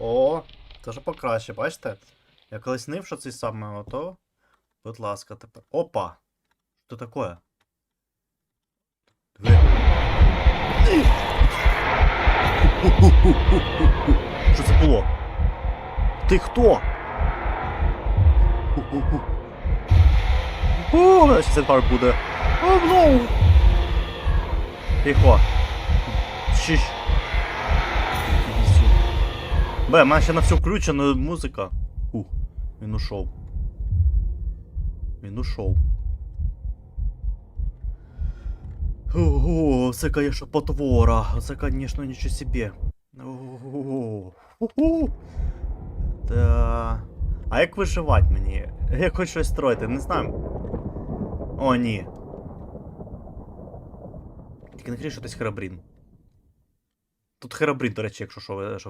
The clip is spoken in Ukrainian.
О, це вже покраще, бачите? Я колись снив, що це саме ото. Будь ласка, тепер. Опа! Що таке? Диви. Що це було? Ти хто? О, мене ще центр буде. О, ну! Тихо. Щищ. Бе, мене ще на все включено музика. Ух, він ушов. Він ушов. Ого, це, конечно, потвора. Це, конечно, нічого себе. Ого. Ху-ху. Та. А як виживати мені? Як хоч щось строїти, не знаю. О, ні. Тільки не крій, що десь херабрін. Тут херабрін, до речі, якщо що що